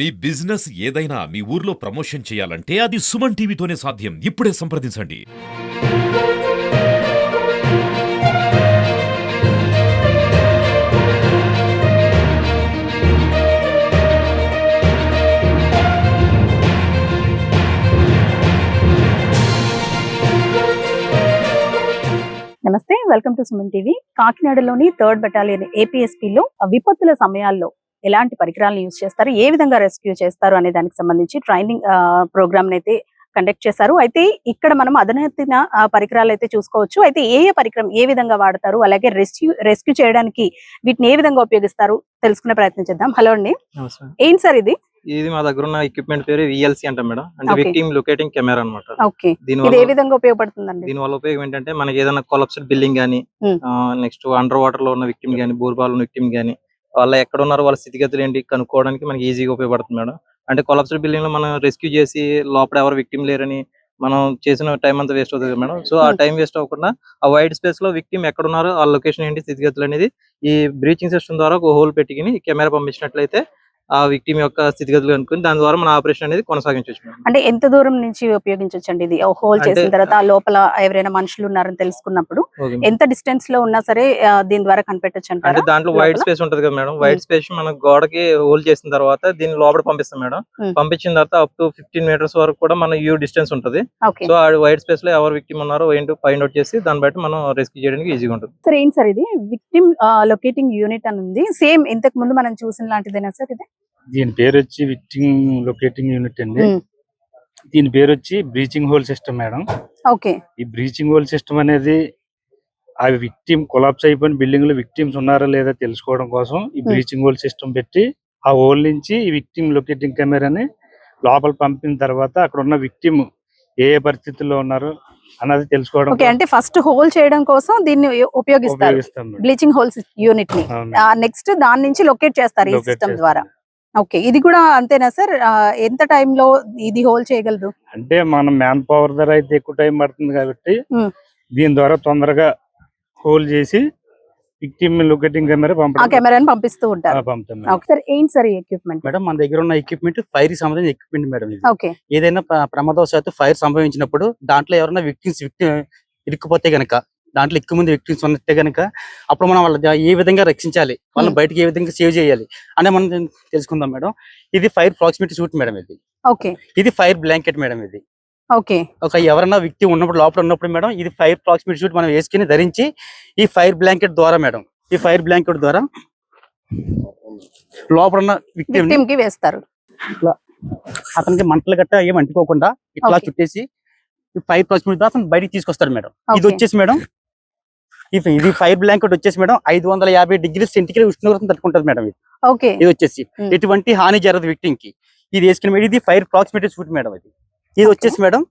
మీ business ఏదైనా మీ ఊర్లో promotion చేయాలంటే అది సుమన్ టీవీతోనే సాధ్యం. ఇప్పుడే సంప్రదించండి. నమస్తే వెల్కమ్ టు సుమన్ టీవీ. కాకినాడలోని థర్డ్ బెటాలియన్ ఏపీఎస్పీలో విపత్తుల సమయాల్లో ఎలాంటి పరికరాలను యూజ్ చేస్తారు ఏ విధంగా రెస్క్యూ చేస్తారు అనే దానికి సంబంధించి ట్రైనింగ్ ప్రోగ్రామ్ అయితే కండక్ట్ చేశారు. అయితే ఇక్కడ మనం అధునాతన పరికరాలు అయితే చూసుకోవచ్చు. అయితే ఏ ఏ పరికరం ఏ విధంగా వాడతారు అలాగే రెస్క్యూ రెస్క్యూ చేయడానికి వీటిని ఏ విధంగా ఉపయోగిస్తారు తెలుసుకునే ప్రయత్నం చేద్దాం. హలో అండి. ఏంటి సార్ ఇది? ఇది మా దగ్గర ఉన్న ఎక్విప్మెంట్ పేరు విఎల్సి అంటాం మేడం. అంటే. విక్టిమ్ లొకేటింగ్ కెమెరా అనమాట దీని ఏ విధంగా ఉపయోగపడుతుందండి? దీని వల్ల ఉపయోగం ఏంటంటే మనకి ఏదైనా కొలప్స్డ్ బిల్డింగ్ గానీ. నెక్స్ట్ అండర్ వాటర్లో ఉన్న విక్టిమ్ గానీ బోర్బాల్ ఉన్న విక్టిమ్ గానీ వాళ్ళ ఎక్కడ ఉన్నారో వాళ్ళ స్థితిగతులు ఏంటి కనుక్కోవడానికి మనకి ఈజీగా ఉపయోగపడుతుంది మేడం అంటే కొలప్స్డ్ బిల్డింగ్లో మనం రెస్క్యూ చేసి లోపల ఎవరు విక్టిమ్ లేరని మనం చేసిన టైం అంతా వేస్ట్ అవుతుంది మేడం సో ఆ Hmm. టైం వేస్ట్ అవ్వకుండా ఆ వైడ్ స్పేస్లో విక్టిమ్ ఎక్కడ ఉన్నారో ఆ లొకేషన్ ఏంటి స్థితిగతులు అనేది ఈ బ్రీచింగ్ సిస్టమ్ ద్వారా ఒక హోల్ పెట్టుకుని కెమెరా పంపించినట్లయితే ఆ విక్టిమ్ యొక్క స్థితిగతులు కనుక్కొని దాని ద్వారా మన ఆపరేషన్ అనేది కొనసాగించవచ్చు అంటే ఎంత దూరం నుంచి ఉపయోగించవచ్చు అండి ఇది హోల్ చేసిన తర్వాత లోపల ఎవరైనా మనుషులు ఉన్నారని తెలుసుకున్నప్పుడు. ఎంత డిస్టెన్స్లో ఉన్నా సరే దీని ద్వారా కనిపెట్టచ్చు అంటే దాంట్లో లోపల? స్పేస్ ఉంటది కదా మేడం. వైడ్ స్పేస్ మనం గోడకి హోల్ చేసిన తర్వాత దీన్ని లోపల పంపిస్తాం మేడం. పంపించిన తర్వాత అప్ టు ఫిఫ్టీన్ మీటర్స్ వరకు కూడా మన యూ డిస్టెన్స్ ఉంటది. సో ఆ వైడ్ స్పేస్లో ఎవరు విక్టిమ్ ఉన్నారో ఏంటో ఫైండ్ అవుట్ చేసి దాన్ని బట్టి మనం రెస్క్యూ చేయడానికి ఈజీగా ఉంటుంది. సార్ ఏంటి సార్ ఇది? విక్టిమ్ లొకేటింగ్ యూనిట్ అని ఉంది. సేమ్ ఇంతకు ముందు మనం చూసిన లాంటిదేనా సార్ ఇది? దీని పేరు వచ్చి విక్టింగ్ లొకేటింగ్ యూనిట్ అండి. దీని పేరు వచ్చి breaching hole system madam okay ఈ బ్రీచింగ్ హోల్ సిస్టమ్ అనేది ఆ విక్టిమ్ కొలాప్స్ అయిపోయిన బిల్డింగ్లో విక్టిమ్స్ ఉన్నారా లేదా తెలుసుకోవడం కోసం ఈ బ్రీచింగ్ హోల్ సిస్టమ్ పెట్టి ఆ హోల్ నుంచి ఈ విక్టిమ్ లొకేటింగ్ కెమెరాని లోపల పంపిన తర్వాత అక్కడ ఉన్న విక్టిమ్ ఏ పరిస్థితుల్లో ఉన్నారు అన్నది తెలుసుకోవడం ఓకే అంటే ఫస్ట్ హోల్ చేయడం కోసం దీన్ని ఉపయోగిస్తారు. Bleaching holes యూనిట్ని. నెక్స్ట్ దాని నుంచి లొకేట్ చేస్తారు ఈ సిస్టమ్. ద్వారా ఓకే. ఇది కూడా అంతేనా సార్? ఎంత time లో ఇది హోల్ చేయగలరు? అంటే మనం మ్యాన్ పవర్ ధర అయితే ఎక్కువ టైం పడుతుంది కాబట్టి. దీని ద్వారా తొందరగా హోల్ చేసి కెమెరాని పంపిస్తూ ఉంటారు. ఏంటి సార్ ఎక్విప్మెంట్ మేడం మన దగ్గర ఉన్న ఎక్విప్మెంట్ ఫైర్ సంబంధించిన ఎక్విప్మెంట్ మేడం ఇది. ఓకే. ఏదైనా ప్ర- ప్రమాదవశాత్తు ఫైర్ సంభవించినప్పుడు దాంట్లో ఎవరైనా విక్టిమ్స్ ఇరుక్కుపోతే గనక దాంట్లో ఎక్కువ మంది విక్టిమ్స్ ఉన్నట్టే గనక అప్పుడు మనం వాళ్ళ ఏ విధంగా రక్షించాలి? వాళ్ళని Hmm. బయటకి ఏ విధంగా సేవ్ చేయాలి? అనే మనం తెలుసుకుందాం మేడం. ఇది ఫైర్ ప్రాక్సిమిటీ సూట్ మేడం ఇది. ఓకే. ఇది ఫైర్ బ్లాంకెట్ మేడం ఇది. ఓకే. ఒక ఎవరైనా వ్యక్తి ఉన్నప్పుడు లోపల ఉన్నప్పుడు మేడం ఇది ఫైర్ ప్రాక్సిమిటీ సూట్ మనం వేసుకుని ధరించి ఈ ఫైర్ బ్లాంకెట్ ద్వారా మేడం ఈ ఫైర్ బ్లాంకెట్ ద్వారా లోపల ఉన్న విక్టిమ్కి వేస్తారు అతనికి మంటలు గట్ట ఏం అంటుకోకుండా ఇట్లా. చుట్టేసి ఫైర్ ప్రాక్సిమిటీ ద్వారా అతను బయటికి తీసుకొస్తాడు మేడం. ఇది. వచ్చేసి మేడం ఇది ఫైర్ బ్లాంకెట్ వచ్చేసి మేడం ఐదు వందల యాభై డిగ్రీ సెంటిగ్రేడ్ ఉష్ణోగ్రత తట్టుకుంటది మేడం ఇది. ఓకే. ఇది వచ్చేసి Hmm. ఎటువంటి హాని జరగదు victim కి. ఇది వేసుకుని మేడం ఇది ఫైర్ ప్రాక్సిమిటీ సూట్ మేడం ఇది. ఇది. వచ్చేసి మేడం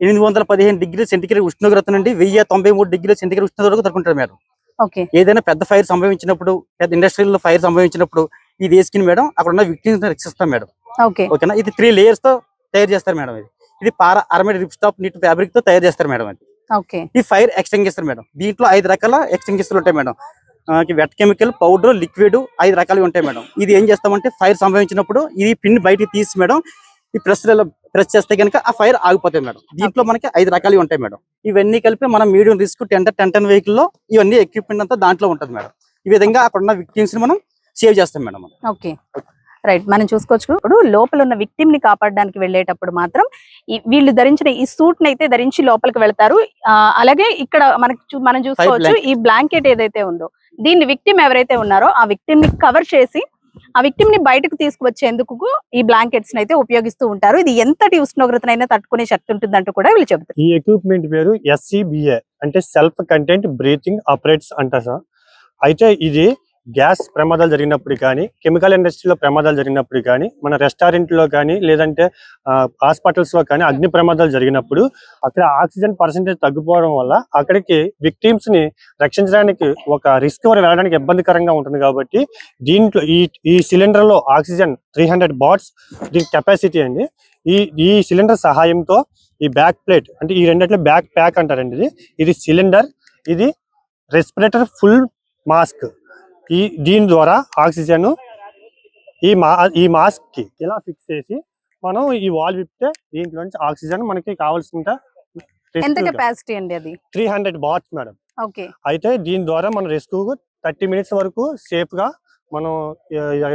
ఎనిమిది వందల పదిహేను డిగ్రీ సెంటిగ్రేడ్ ఉష్ణోగ్రత నుండి వెయ్యి తొంభై మూడు డిగ్రీ సెంటిగ్రేడ్ ఉష్ణోగ్రత వరకు తట్టుకుంటారు మేడం. ఓకే. ఏదైనా పెద్ద ఫైర్ సంభవించినప్పుడు పెద్ద ఇండస్ట్రీలో ఫైర్ సంభవించినప్పుడు ఇది వేసుకుని మేడం అక్కడ ఉన్న విక్టిమ్స్ రక్షిస్తాం మేడం. ఓకే. ఓకేనా? ఇది త్రీ లేయర్స్తో తయారు చేస్తారు మేడం ఇది. ఇది పార అరమేడ్ రిప్ స్టాప్ నీట్ ఫ్యాబ్రిక్తో తయారు చేస్తారు మేడం అది. ఇది ఫైర్ ఎక్స్టెంగిస్తారు మేడం. దీంట్లో ఐదు రకాల ఎక్స్టెంగిస్టర్లు ఉంటాయి madam. Wet chemical powder liquid ఐదు రకాలు ఉంటాయి మేడం. ఇది ఏం చేస్తామంటే ఫైర్ సంభవించినప్పుడు ఇది పిన్ బయటికి తీసి మేడం ఈ ప్రెస్ ప్రెస్ చేస్తే కనుక ఆ ఫైర్ ఆగిపోతాయి మేడం. దీంట్లో మనకి ఐదు రకాలు ఉంటాయి మేడం. ఇవన్నీ కలిపి మనం medium risk tender ten ten వెహికల్లో ఇవన్నీ ఎక్విప్మెంట్ అంతా దాంట్లో ఉంటుంది మేడం. ఈ విధంగా అక్కడ ఉన్న విక్టిమ్స్ని మనం సేవ్ చేస్తాం మేడం. ఓకే. రైట్ మనం చూసుకోవచ్చు. ఇప్పుడు లోపల ఉన్న విక్టిమ్ని కాపాడడానికి వెళ్ళేటప్పుడు మాత్రం వీళ్ళు ధరించిన ఈ సూట్ని అయితే ధరించి లోపలికి వెళ్తారు. అలాగే ఇక్కడ మనకి మనం చూసుకోవచ్చు ఈ బ్లాంకెట్ ఏదైతే ఉందో దీన్ని విక్టిమ్ ఎవరైతే ఉన్నారో ఆ విక్టిమ్ని కవర్ చేసి ఆ విక్టిమ్ని బయటకు తీసుకువచ్చేందుకు ఈ బ్లాంకెట్స్ అయితే ఉపయోగిస్తూ ఉంటారు. ఇది ఎంతటి ఉష్ణోగ్రతనైనా తట్టుకునే శక్తి ఉంటుందంటూ కూడా వీళ్ళు చెబుతారు. ఈ ఎక్విప్మెంట్ పేరు ఎస్సిబిఏ అంటే సెల్ఫ్ కంటెంట్ బ్రీతింగ్ ఆపరేట్స్ అంటారు సార్. అయితే ఇది గ్యాస్ ప్రమాదాలు జరిగినప్పుడు కానీ కెమికల్ ఇండస్ట్రీలో ప్రమాదాలు జరిగినప్పుడు కానీ మన రెస్టారెంట్లో కానీ లేదంటే హాస్పిటల్స్లో కానీ అగ్ని ప్రమాదాలు జరిగినప్పుడు అక్కడ ఆక్సిజన్ పర్సెంటేజ్ తగ్గిపోవడం వల్ల అక్కడికి విక్టిమ్స్ని రక్షించడానికి ఒక రిస్క్ వెళ్ళడానికి ఇబ్బందికరంగా ఉంటుంది కాబట్టి దీంట్లో ఈ ఈ సిలిండర్లో ఆక్సిజన్ త్రీ హండ్రెడ్ బాట్స్ దీని కెపాసిటీ అండి. ఈ ఈ సిలిండర్ సహాయంతో ఈ బ్యాక్ ప్లేట్ అంటే ఈ రెండిట్లో బ్యాక్ ప్యాక్ అంటారండి ఇది. ఇది సిలిండర్ ఇది రెస్పిరేటర్ ఫుల్ మాస్క్. ఈ దీని ద్వారా ఆక్సిజన్ ఈ మా ఈ మాస్క్కి ఇలా ఫిక్స్ చేసి మనం ఈ వాల్ విప్తే దీంట్లో నుంచి ఆక్సిజన్ మనకి కావాల్సినంత ఎంత కెపాసిటీ అండి అది? Three hundred bars madam. Okay. అయితే దీని ద్వారా మన రెస్క్యూ థర్టీ మినిట్స్ వరకు సేఫ్గా మనం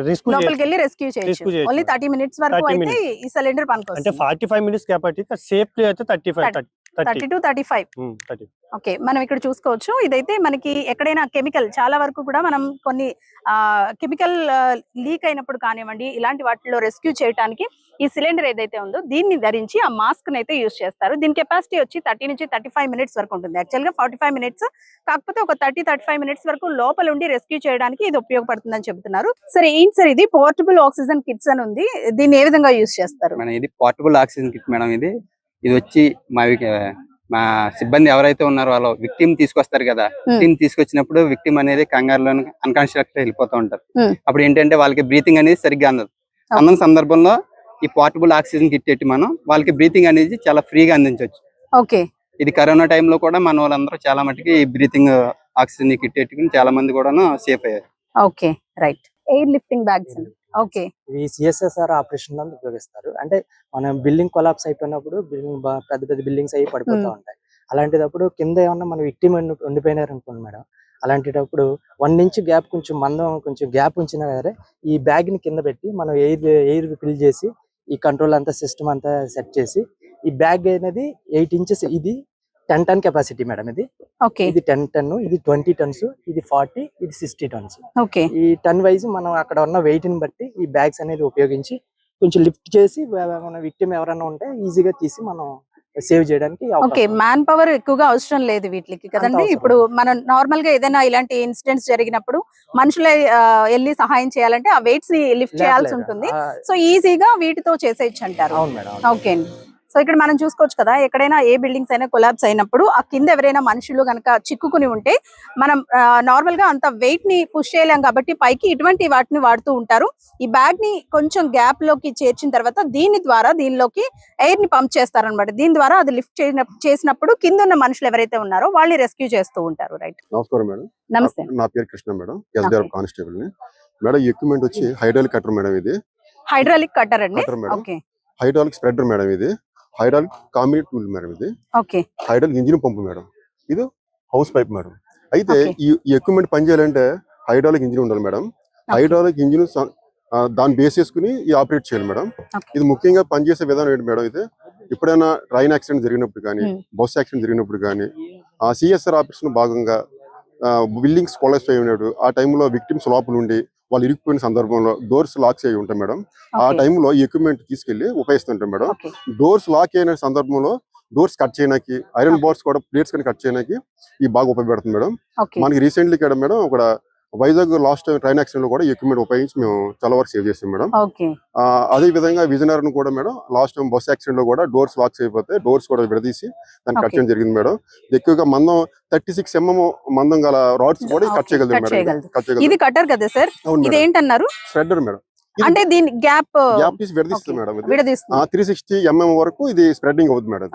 రిస్క్ లోపలికి వెళ్ళి రెస్క్యూ చేయొచ్చు. ఓన్లీ థర్టీ మినిట్స్ వరకు 30 అయితే ఈ సిలిండర్ అంటే పనికి ఫార్టీ ఫైవ్ మినిట్స్ సేఫ్లీ అయితే thirty five thirty. To thirty five. Okay మనం ఇక్కడ చూసుకోవచ్చు. ఇదైతే మనకి ఎక్కడైనా కెమికల్ చాలా వరకు కూడా మనం కొన్ని కెమికల్ లీక్ అయినప్పుడు కానివ్వండి ఇలాంటి వాటిలో రెస్క్యూ చేయడానికి ఈ సిలిండర్ ఏదైతే ఉందో దీన్ని ధరించి ఆ మాస్క్ అయితే యూస్ చేస్తారు. దీని కెపాసిటీ వచ్చి థర్టీ నుంచి థర్టీ ఫైవ్ మినిట్స్ వరకు ఉంటుంది. యాక్చువల్గా ఫార్టీ ఫైవ్ మినిట్స్ కాకపోతే ఒక థర్టీ థర్టీ ఫైవ్ మినిట్స్ వరకు లోపల ఉండి రెస్క్యూ చేయడానికి ఇది ఉపయోగపడుతుందని చెప్తున్నారు సరే ఏంటి సార్ ఇది? పోర్టబుల్ ఆక్సిజన్ కిట్స్ అని ఉంది. దీన్ని ఏ విధంగా యూస్ చేస్తారు? ఇది పోర్టబుల్ ఆక్సిజన్ కిట్ మేడం ఇది. ఇది వచ్చి మా మా సిబ్బంది ఎవరైతే ఉన్నారో వాళ్ళు విక్టిమ్ తీసుకొస్తారు కదా విక్టిమ్ తీసుకొచ్చినప్పుడు విక్టిమ్ అనేది కంగారులో అన్కాన్షియస్ వెళ్ళిపోతూ ఉంటారు. అప్పుడు ఏంటంటే వాళ్ళకి బ్రీతింగ్ అనేది సరిగ్గా అందదు. అందం సందర్భంలో ఈ పోర్టబుల్ ఆక్సిజన్ కిట్ పెట్టి మనం వాళ్ళకి బ్రీతింగ్ అనేది చాలా ఫ్రీగా అందించవచ్చు ఓకే. ఇది కరోనా టైంలో కూడా మన వాళ్ళందరూ చాలా మటుకి బ్రీతింగ్ ఆక్సిజన్ కిట్ పెట్టుకుని చాలా మంది కూడా సేఫ్ అయ్యారు. Okay right. Air lifting bags okay. ఇవి సిఎస్ఎస్ఆర్ ఆపరేషన్ ఉపయోగిస్తారు. అంటే మనం బిల్డింగ్ కొలాప్స్ అయిపోయినప్పుడు బిల్డింగ్ పెద్ద పెద్ద బిల్డింగ్స్ అయ్యి పడిపోతూ. ఉంటాయి. అలాంటిదప్పుడు కింద ఏమన్నా మన విక్టిమ్ ఉండిపోయినారు అనుకోండి మేడం అలాంటిటప్పుడు వన్ ఇంచ్ గ్యాప్ కొంచెం మందం కొంచెం గ్యాప్ ఉంచినా సరే ఈ బ్యాగ్ని కింద పెట్టి మనం ఎయిర్ ఎయిర్ ఫిల్ చేసి ఈ కంట్రోల్ అంతా సిస్టమ్ అంతా సెట్ చేసి ఈ బ్యాగ్ అనేది ఎయిట్ ఇంచెస్ ఇది టెన్ టన్ కెపాసిటీ మేడం ఇది. ఓకే. ఇది టెన్ టన్ ఇది ట్వంటీ టన్స్ ఇది ఫార్టీ ఇది సిక్స్టీ టన్స్. ఓకే. ఈ టన్ వైజ్ మనం అక్కడ ఉన్న వెయిట్ని బట్టి ఈ బ్యాగ్స్ అనేది ఉపయోగించి కొంచెం లిఫ్ట్ చేసి మన విక్టిమ్ ఎవరైనా ఉంటే ఈజీగా తీసి మనం సేవ్ చేయడానికి ఓకే. మ్యాన్ పవర్ ఎక్కువగా అవసరం లేదు వీటికి కదండి. ఇప్పుడు మనం నార్మల్గా ఏదైనా ఇలాంటి ఇన్సిడెంట్స్ జరిగినప్పుడు మనుషులే వెళ్ళి సహాయం చేయాలంటే ఆ వెయిట్స్ని లిఫ్ట్ చేయాల్సి. ఉంటుంది. సో ఈజీగా వీటితో చేసేయచ్చు అంటారు. ఓకే అండి. సో ఇక్కడ మనం చూసుకోవచ్చు కదా ఎక్కడైనా ఏ బిల్డింగ్స్ అయినా కొలాబ్స్ అయినప్పుడు ఆ కింద ఎవరైనా మనుషులు గనక చిక్కుకుని ఉంటే మనం నార్మల్గా అంత వెయిట్ని పుష్ చేయలేం కాబట్టి పైకి ఇటువంటి వాటిని వాడుతూ ఉంటారు. ఈ బ్యాగ్ని కొంచెం గ్యాప్లోకి చేర్చిన తర్వాత దీని ద్వారా దీనిలోకి ఎయిర్ని పంప్ చేస్తారన్నమాట. దీని ద్వారా అది లిఫ్ట్ చేసినప్పుడు కింద ఉన్న మనుషులు ఎవరైతే ఉన్నారో వాళ్ళని రెస్క్యూ చేస్తూ ఉంటారు. రైట్ నమస్కారం మేడం. నమస్తే. నా- పేరు Krishna madam. SDR constable madam equipment వచ్చి హైడ్రాలిక్ కట్టర్ మేడం ఇది. హైడ్రాలిక్ కట్టర్ అండి? హైడ్రాలిక్ స్ప్రెడర్ మేడం ఇది. హైడ్రాలిక్ కాంబినేట్ టూల్ మేడం ఇది. Okay. Hydraulic engine pump madam. ఇది హౌస్ పైప్ మేడం. అయితే. ఈ ఎక్విప్మెంట్ పనిచేయాలంటే హైడ్రాలిక్ ఇంజిన్ ఉండాలి మేడం. హైడ్రాలిక్ ఇంజిన్ దాన్ని బేస్ చేసుకుని ఈ ఆపరేట్ చేయాలి మేడం. ఇది ముఖ్యంగా పనిచేసే విధానం ఏంటి మేడం ఇది ఎప్పుడైనా ట్రైన్ యాక్సిడెంట్ జరిగినప్పుడు కానీ. బస్ యాక్సిడెంట్ జరిగినప్పుడు కానీ ఆ సిఎస్ఆర్ ఆపరేషన్ భాగంగా బిల్డింగ్స్ కొలాప్స్ అయి ఉన్నప్పుడు ఆ టైంలో విక్టిమ్స్ లోపల ఉండి వాళ్ళు ఇరుక్కుపోయిన సందర్భంలో డోర్స్ లాక్స్ అయి ఉంటాయి మేడం. ఆ టైంలో ఈ ఎక్విప్మెంట్ తీసుకెళ్ళి ఉపయోగిస్తుంటాం మేడం. డోర్స్ లాక్ అయిన సందర్భంలో డోర్స్ కట్ చేయడానికి ఐరన్ బార్స్ కూడా ప్లేట్స్ కానీ కట్ చేయడానికి ఈ బాగా ఉపయోగపడుతుంది మేడం. మనకి రీసెంట్లీ ఇక్కడ మేడం ఒక వైజాగ్ లాస్ట్ టైం ట్రైన్ యాక్సిడెంట్లో కూడా ఎక్విప్మెంట్ ఉపయోగించి మేము చాలా వరకు సేవ్ చేస్తాం మేడం. అదే విధంగా విజయనగరం కూడా మేడం లాస్ట్ టైం బస్ యాక్సిడెంట్లో కూడా డోర్స్ లాక్స్ అయిపోతే డోర్స్ కూడా విడదీసి దాన్ని కట్. చేయడం జరిగింది మేడం. ఎక్కువగా మందం థర్టీ సిక్స్ ఎంఎం మందం గల రాడ్స్ కూడా కట్ చేయగలదు మేడం. చేయగలదు. కట్ చేయగలదు ఇది కట్టర్ కదా సార్? ఇది ఏంటన్నారు స్ప్రెడర్ మేడం. అంటే దీని గ్యాప్ గ్యాప్ తీసి విడదీస్తుంది. మేడం త్రీ సిక్స్టీ ఎంఎం వరకు ఇది స్ప్రెడ్డింగ్ అవుతుంది మేడం.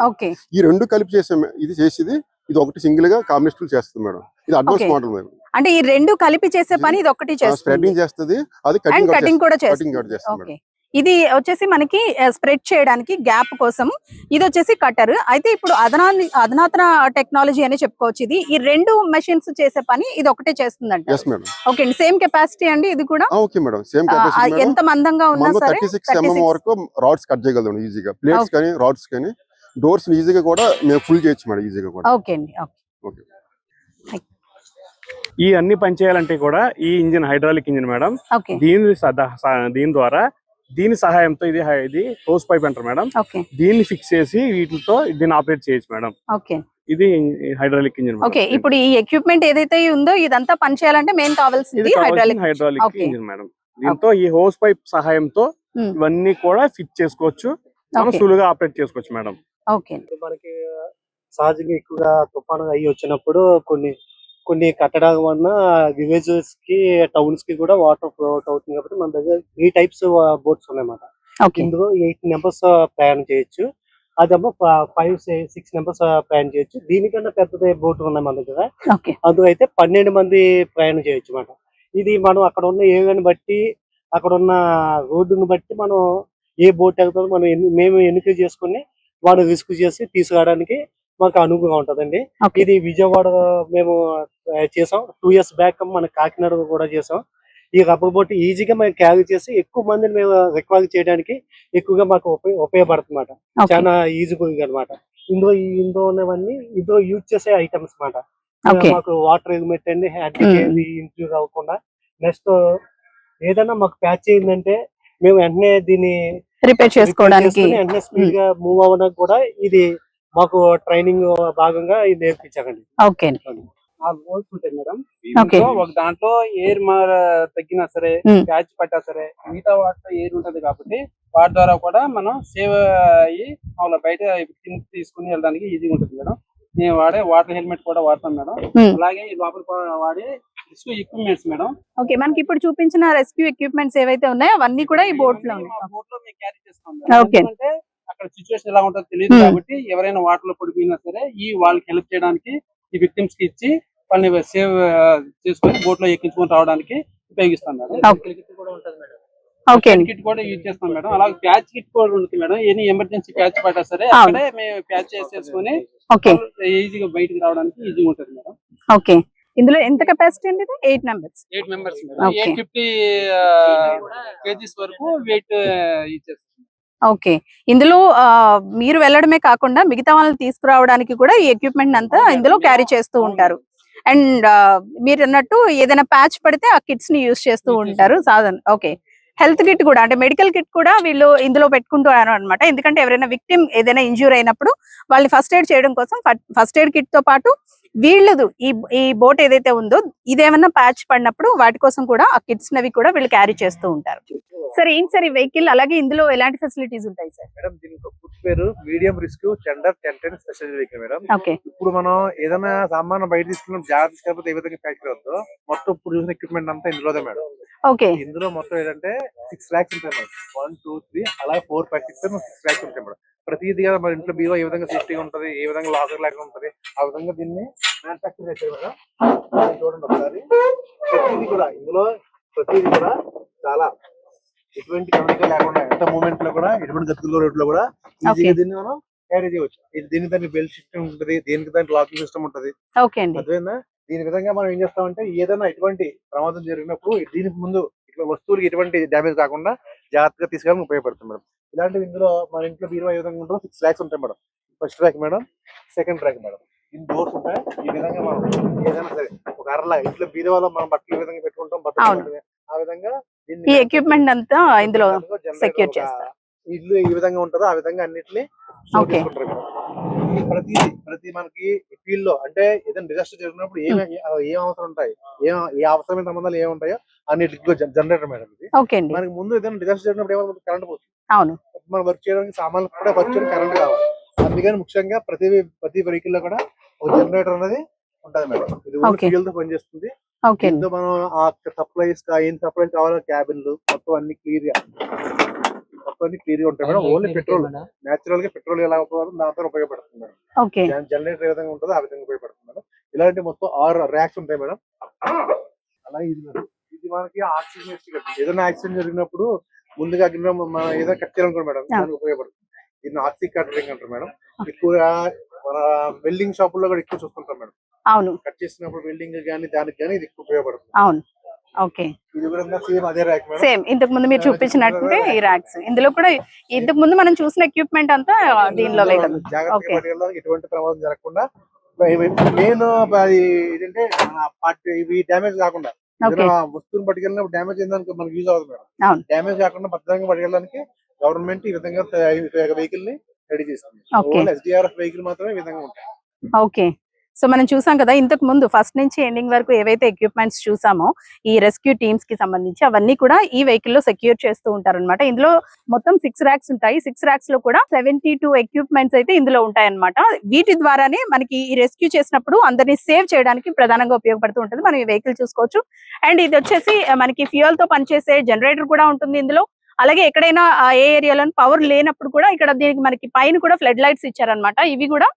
ఈ రెండు కలిపి చేసే ఇది చేసేది ఇది ఒకటి సింగిల్గా కాంబినేషన్ చేస్తుంది మేడం. ఇది అడ్వాన్స్. Model madam. అంటే ఈ రెండు కలిపి చేసే పని ఇది ఒకటి చేస్తుంది. స్ప్రెడ్డింగ్ చేస్తుంది అది కటింగ్ కటింగ్ కూడా కటింగ్ కూడా చేస్తుంది. ఇది వచ్చేసి మనకి స్ప్రెడ్ చేయడానికి గ్యాప్ కోసం. ఇది వచ్చేసి కట్టర్ అయితే ఇప్పుడు అధనా అధునాతన టెక్నాలజీ అని చెప్పుకోవచ్చు ఇది. ఈ రెండు మెషిన్స్ చేసే పని ఇది ఒకటే చేస్తుందంట ఓకే అండి. సేమ్ కెపాసిటీ అండి ఇది కూడా? ఓకే మేడం సేమ్ ఎంత మందంగా ఉన్నా సరే థర్టీ సిక్స్ 36 ఎంఎం వరకు రాడ్స్ కట్ చేయగలుగుతాం ఈజీగా ప్లేట్స్. కానీ రాడ్స్ కానీ డోర్స్ ఈజీగా కూడా మేము ఫుల్ చేయొచ్చు మేడం ఈజీగా కూడా. ఓకే అండి ఓకే. ఈ అన్ని పనిచేయాలంటే కూడా ఈ ఇంజిన్ హైడ్రాలిక్ ఇంజిన్ మేడం దీని దీని ద్వారా దీని సహాయంతో ఇది ఇది హోస్ పైప్ అంటారు మేడం దీన్ని ఫిక్స్ చేసి వీటితో దీన్ని ఆపరేట్ చేయొచ్చు మేడం. ఓకే. ఇది హైడ్రాలిక్ ఇంజిన్. ఓకే ఇప్పుడు ఈ ఎక్విప్మెంట్ ఏదైతే ఉందో ఇదంతా పని చేయాలంటే మెయిన్ ఇది కావాల్సింది హైడ్రాలిక్ హైడ్రాలిక్. Engine madam. దీంతో ఈ హోస్ పైప్ సహాయంతో. ఇవన్నీ కూడా ఫిట్ చేసుకోవచ్చు. మనం సులువుగా ఆపరేట్ చేసుకోవచ్చు మేడం. ఓకే. మనకి సహజంగా ఎక్కువగా తుఫాను అయ్యి వచ్చినప్పుడు కొన్ని కొన్ని కట్టడాల వలన విలేజెస్కి టౌన్స్కి కూడా వాటర్ ఫ్లో అవుట్ అవుతుంది కాబట్టి మన దగ్గర త్రీ టైప్స్ బోట్స్ ఉన్నాయన్నమాట. ఇందులో ఎయిట్ నెంబర్స్ ప్రయాణం చేయొచ్చు. అదేమో ఫైవ్ సిక్స్ నెంబర్స్ ప్రయాణం చేయొచ్చు. దీనికన్నా పెద్దది బోట్ ఉన్నాయి మన దగ్గర. అందులో అయితే పన్నెండు మంది ప్రయాణం చేయొచ్చు అన్నమాట. ఇది మనం అక్కడ ఉన్న ఏరియాని బట్టి అక్కడ ఉన్న రోడ్డును బట్టి మనం ఏ బోట్ ఎక్కుతామో మనం మేము ఎన్నిక చేసుకుని వాడు రిస్క్ చేసి తీసుకురావడానికి మాకు అనువుగా ఉంటదండి. ఇది విజయవాడ మేము చేసాం. టూ ఇయర్స్ బ్యాక్ మన కాకినాడ కూడా చేసాం. ఈ రబ్బర్ బోట్ ఈజీగా మేము క్యారీ చేసి ఎక్కువ మందిని మేము రిక్వైర్ చేయడానికి ఎక్కువగా మాకు ఉపయోగ ఉపయోగపడుతుంది చాలా ఈజీ అనమాట ఇందులో ఇందులో ఉన్నవన్నీ ఇందులో యూజ్ చేసే ఐటమ్స్ మాట ఓకే. మాకు వాటర్ ఎగుమెట్టండి హ్యాండ్ మ్మ్. ఏది ఇంజూర్ అవ్వకుండా నెక్స్ట్ ఏదైనా మాకు ప్యాచ్ అయిందంటే మేము వెంటనే దీన్ని రిపేర్ చేసుకోవడానికి మూవ్ అవ్వడానికి కూడా ఇది మాకు ట్రైనింగ్ భాగంగా ఇది ఓకే ఆ హోల్స్ ఉంటాయి మేడం. ఒక దాంట్లో ఎయిర్ మార తగ్గినా సరే. ప్యాచ్ పట్టా సరే మిగతా వాటిలో ఎయిర్ ఉంటది కాబట్టి వాటి ద్వారా కూడా మనం సేవ్ అయ్యి మామూలుగా బయట తీసుకుని వెళ్ళడానికి ఈజీగా ఉంటుంది మేడం. నేను వాడే వాటర్ హెల్మెట్ కూడా వాడతాం మేడం. అలాగే ఈ లోపల వాడే రిస్క్ ఎక్విప్మెంట్స్ మేడం. ఓకే మనకి ఇప్పుడు చూపించిన రెస్క్యూ ఎక్విప్మెంట్స్ ఏవైతే ఉన్నాయో అవన్నీ కూడా ఈ బోట్లో బోట్లో మేము క్యారీ చేస్తాం. ఎందుకంటే అక్కడ సిచ్యువేషన్ ఎలా ఉంటుందో తెలియదు. కాబట్టి ఎవరైనా వాటర్లో పడిపోయినా సరే ఈ వాళ్ళకి హెల్ప్ చేయడానికి ఈ విక్టిమ్స్కి ఇచ్చి వాళ్ళని సేవ్ చేసుకొని బోట్లో ఎక్కించుకొని రావడానికి ఉపయోగిస్తాం మేడం. కూడా ఉంటుంది మేడం. ఓకే కిట్ కూడా యూజ్ చేస్తాం మేడం. అలాగే ప్యాచ్ కిట్ కూడా ఉంటుంది మేడం. ఎనీ ఎమర్జెన్సీ ప్యాచ్ పడ్డా సరే. అక్కడే మేము ప్యాచ్ చేసేసుకొని ఓకే ఈజీగా బయటికి రావడానికి ఈజీగా ఉంటుంది మేడం. ఓకే ఇందులో ఎంత కెపాసిటీ అండి ఇది? Eight members eight members. Eight fifty KGs వరకు వెయిట్ ఇచ్చేస్తాం ఓకే ఇందులో ఆ, మీరు వెళ్ళడమే కాకుండా మిగతా వాళ్ళని తీసుకురావడానికి కూడా ఈ ఎక్విప్మెంట్ అంతా ఇందులో క్యారీ చేస్తూ ఉంటారు. అండ్ మీరు అన్నట్టు ఏదైనా ప్యాచ్ పడితే ఆ కిట్స్ని యూస్ చేస్తూ ఉంటారు. సాధన ఓకే హెల్త్ కిట్ కూడా అంటే మెడికల్ కిట్ కూడా వీళ్ళు ఇందులో పెట్టుకుంటారు అనమాట ఎందుకంటే ఎవరైనా విక్టిమ్ ఏదైనా ఇంజ్యూర్ అయినప్పుడు వాళ్ళని ఫస్ట్ ఎయిడ్ చేయడం కోసం ఫస్ట్ ఎయిడ్ కిట్తో పాటు వీళ్ళదు ఈ ఈ బోట్ ఏదైతే ఉందో ఇదేమన్నా ప్యాచ్ పడినప్పుడు వాటి కోసం కూడా ఆ కిట్స్ నవి కూడా వీళ్ళు క్యారీ చేస్తూ ఉంటారు. సార్ ఏంటి సార్ ఈ వెహికల్? అలాగే ఇందులో ఎలాంటి ఫెసిలిటీస్ ఉంటాయి సార్? మేడం దీనికి పేరు medium risk tender ten ten special vehicle madam. Okay. ఇప్పుడు మనం ఏదైనా సామాన్ బయట తీసుకున్న జాగ్రత్త తీసుకపోతే ఏ విధంగా ప్యాక్ అవుతుందో మొత్తం ఇప్పుడు చూసిన ఎక్విప్మెంట్ అంతా ఇందులోదే మేడం. ఓకే. ఇందులో మొత్తం ఏంటంటే సిక్స్ ల్యాక్స్ ఉంటాయి మేడం. వన్ టూ త్రీ అలాగే four five six six racks ఉంటాయి మేడం. ప్రతిదీ కూడా మన ఇంట్లో బీవో ఏ విధంగా సేఫ్టీగా ఉంటది ఏ విధంగా లాకర్ లాగా ఉంటది ఆ విధంగా దీన్ని మ్యానుఫాక్చర్ చేశారు మేడం. చూడండి ఒకసారి. ప్రతిదీ కూడా ఇందులో ప్రతిదీ కూడా చాలా ఎటువంటి కదలిక లేకుండా ఎంత మూమెంట్లో కూడా ఎటువంటి గతుకుల్లో రోడ్లో కూడా ఈజీగా. దీన్ని మనం క్యారీ చేయవచ్చు. ఇది దీనికి దానికి బెల్ట్ సిస్టమ్ ఉంటుంది దీనికి దానికి లాకింగ్ సిస్టమ్ ఉంటుంది. అర్థమైందా? దీని విధంగా మనం ఏం చేస్తామంటే ఏదైనా ఎటువంటి ప్రమాదం జరిగినప్పుడు దీనికి ముందు ఇట్లా వస్తువులకి ఎటువంటి డ్యామేజ్ కాకుండా జాగ్రత్తగా తీసుకెళ్ళడానికి ఉపయోగపడుతుంది మేడం ఇలాంటివి ఇందులో మన ఇంట్లో బీరువా ఏ విధంగా ఉంటుందో సిక్స్ ల్యాక్స్ ఉంటాయి madam first rack madam second rack madam in doors ఉంటాయి ఈ విధంగా మనం ఏదైనా సరే ఒక అరలా ఇంట్లో బీరువాలో మనం బట్టలు ఏ విధంగా పెట్టుకుంటాం బట్టలు. ఆ విధంగా ఈ ఎక్విప్మెంట్ అంతా ఇందులో ఒక చేస్తారు. ఇల్లు ఏ విధంగా ఉంటుందో ఆ విధంగా అన్నిటిని Okay. ప్రతి ప్రతి మనకి ఫీల్డ్లో అంటే ఏదైనా డిజాస్టర్ జరిగినప్పుడు ఏం ఏం అవసరం ఉంటాయి? ఏం ఏ అవసరమైన సంబంధాలు ఏమి ఉంటాయో అన్నిటికీ జనరేటర్ మేడం ఇది. మనకి ముందు ఏదైనా డిజాస్టర్ జరిగినప్పుడు ఏమైనా కరెంట్ పోతుంది. అవును. మనం వర్క్ చేయడానికి సామాన్లు కూడా వర్క్ చేయడానికి కరెంట్ కావాలి. అందుకని ముఖ్యంగా ప్రతి ప్రతి వెహికల్లో కూడా ఒక జనరేటర్ అనేది ఉంటది మేడం. ఇది. ఫ్యూల్తో పనిచేస్తుంది. మనం ఆ సప్లైస్ ఏం సప్లైస్ కావాలో క్యాబిన్లు మొత్తం అన్ని క్లియర్గా. మొత్తం క్లియర్గా ఉంటాయి మేడం. ఓన్లీ పెట్రోల్ నేచురల్గా పెట్రోల్ ఎలా ఉపయోగపడుతుంది దాంతో ఉపయోగపడుతుంది మేడం. ఓకే జనరేటర్ ఏ విధంగా ఉంటుందో ఆ విధంగా ఉపయోగపడుతుంది మేడం. ఇలాంటి మొత్తం ఆరు ర్యాక్స్ ఉంటాయి మేడం. అలాగే ఇది మేడం. ఇది మనకి ఆక్సిజన్. ఏదైనా యాక్సిడెంట్ జరిగినప్పుడు ముందుగా గిన్నె మనం ఏదైనా కట్ చేయాలనుకోండి మేడం. దానికి ఉపయోగపడుతుంది. దీన్ని ఆక్సి కటరింగ్ అంటారు మేడం. ఎక్కువగా మన వెల్డింగ్ షాపుల్లో కూడా ఎక్కువ చూస్తుంటాం మేడం. అవును. కట్ చేసినప్పుడు వెల్డింగ్ కానీ దానికి కానీ ఇది ఎక్కువ ఉపయోగపడుతుంది. అవును. ఓకే. సేమ్ ఇంతకు ముందు మీరు చూపించినట్టు ఈ ర్యాక్స్ ఇందులో కూడా ఇంతకు ముందు మనం చూసిన ఎక్విప్మెంట్ అంతా దీనిలో ఎటువంటి ప్రమాదం జరగకుండా. ఏంటంటే ఇవి డ్యామేజ్ కాకుండా. వస్తువుని పట్టుకెళ్ళినప్పుడు డ్యామేజ్ అయిందానికి మనకి యూజ్ అవుతుంది మేడం. డ్యామేజ్ కాకుండా భద్రంగా పట్టుకెళ్ళడానికి గవర్నమెంట్ ఈ విధంగా వెహికల్ని రెడీ చేస్తుంది. ఎస్డిఆర్ఎఫ్ వెహికల్ మాత్రమే ఈ విధంగా ఉంటాయి. ఓకే సో మనం చూసాం కదా ఇంతకు ముందు ఫస్ట్ నుంచి ఎండింగ్ వరకు ఏవైతే ఎక్విప్మెంట్స్ చూసామో ఈ రెస్క్యూ టీమ్స్కి సంబంధించి అవన్నీ కూడా ఈ వెహికల్లో సెక్యూర్ చేస్తూ ఉంటారన్నమాట. ఇందులో మొత్తం సిక్స్ ర్యాక్స్ ఉంటాయి. సిక్స్ ర్యాక్స్లో కూడా సెవెంటీ టూ ఎక్విప్మెంట్స్ అయితే ఇందులో ఉంటాయన్నమాట. వీటి ద్వారానే మనకి ఈ రెస్క్యూ చేసినప్పుడు అందరినీ సేవ్ చేయడానికి ప్రధానంగా ఉపయోగపడుతూ ఉంటుంది. మనం ఈ వెహికల్ చూసుకోవచ్చు. అండ్ ఇది వచ్చేసి మనకి ఫ్యూయల్తో పనిచేసే జనరేటర్ కూడా ఉంటుంది ఇందులో. అలాగే ఎక్కడైనా ఏ ఏరియాలో పవర్ లేనప్పుడు కూడా ఇక్కడ దీనికి మనకి పైన కూడా ఫ్లడ్ లైట్స్ ఇచ్చారనమాట ఇవి కూడా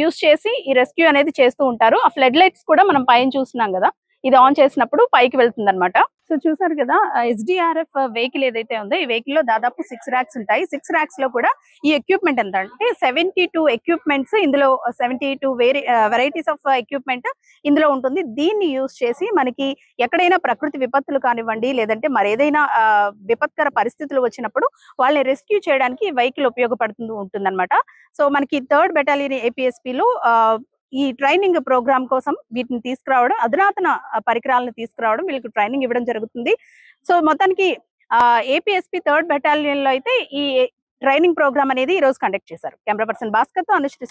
యూస్ చేసి ఈ రెస్క్యూ అనేది చేస్తూ ఉంటారు. ఆ ఫ్లడ్ లైట్స్ కూడా మనం పైన చూస్తున్నాం కదా. ఇది ఆన్ చేసినప్పుడు పైకి వెళ్తుంది అనమాట సో చూసారు కదా ఎస్డిఆర్ఎఫ్ వెహికల్ ఏదైతే ఉందో ఈ వెహికల్లో దాదాపు సిక్స్ ర్యాక్స్ ఉంటాయి. సిక్స్ ర్యాక్స్లో కూడా ఈ ఎక్విప్మెంట్ ఎంత అంటే సెవెంటీ టూ ఎక్విప్మెంట్స్ ఇందులో సెవెంటీ టూ వేరే వెరైటీస్ ఆఫ్ ఎక్విప్మెంట్ ఇందులో ఉంటుంది. దీన్ని యూజ్ చేసి మనకి ఎక్కడైనా ప్రకృతి విపత్తులు కానివ్వండి లేదంటే మరేదైనా విపత్కర పరిస్థితులు వచ్చినప్పుడు వాళ్ళని రెస్క్యూ చేయడానికి ఈ వెహికల్ ఉపయోగపడుతుంది ఉంటుందన్నమాట. సో మనకి థర్డ్ బెటాలియన్ ఏపీఎస్పీలో ఈ ట్రైనింగ్ ప్రోగ్రామ్ కోసం వీటిని తీసుకురావడం అధునాతన పరికరాలను తీసుకురావడం వీళ్ళకి ట్రైనింగ్ ఇవ్వడం జరుగుతుంది. సో మొత్తానికి ఏపీఎస్పీ థర్డ్ బెటాలియన్లో అయితే ఈ ట్రైనింగ్ ప్రోగ్రామ్ అనేది ఈ రోజు కండక్ట్ చేశారు. Camera person భాస్కర్తో Anusri